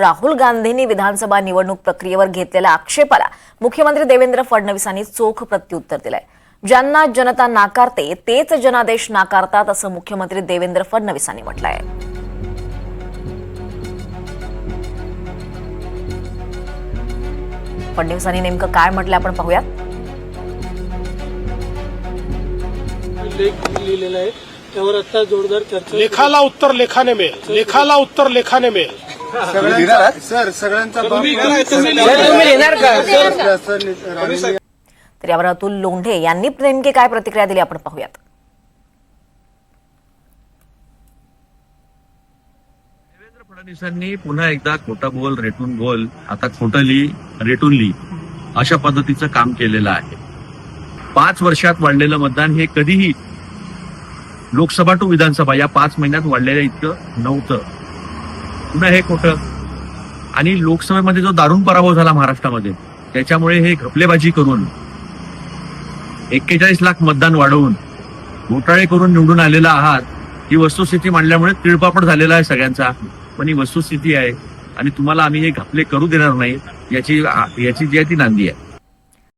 राहुल गांधींनी विधानसभा निवडणूक प्रक्रियेवर घेतलेल्या आक्षेपाला मुख्यमंत्री देवेंद्र फडणवीसांनी चोख प्रत्युत्तर दिलंय. ज्यांना जनता नाकारते तेच जनादेश नाकारतात असं मुख्यमंत्री देवेंद्र फडणवीसांनी म्हटलंय. फडणवीसांनी नेमकं काय म्हटलं आपण पाहूयात. आता जोरदार चर्चा लेखाला उत्तर लेखाने मिळेल. लेखाला उत्तर लेखाने मिळेल. सगळ्यांचा सर सगळ्यांचा तर यावर अतुल लोंढे यांनी नेमकी काय प्रतिक्रिया दिली आपण पाहूयात. देवेंद्र फडणवीसांनी पुन्हा एकदा खोटं बोल रेटून बोल आता खोटं ली रेटून ली अशा पद्धतीचं काम केलेलं आहे. पाच वर्षात वाढलेलं मतदान हे कधीही लोकसभा टू विधानसभा या पाच महिन्यात वाढलेलं इतकं नव्हतं. पुन्हा हे खोटं. आणि लोकसभेमध्ये जो दारुण पराभव झाला महाराष्ट्रामध्ये त्याच्यामुळे हे घपलेबाजी करून एक्केचाळीस लाख मतदान वाढवून घोटाळे करून निवडून आलेला आहात ही वस्तुस्थिती मांडल्यामुळे तिळपापड झालेला आहे सगळ्यांचा. पण ही वस्तुस्थिती आहे आणि तुम्हाला आम्ही हे घपले करू देणार नाही याची याची जी आहे ती नांदी आहे.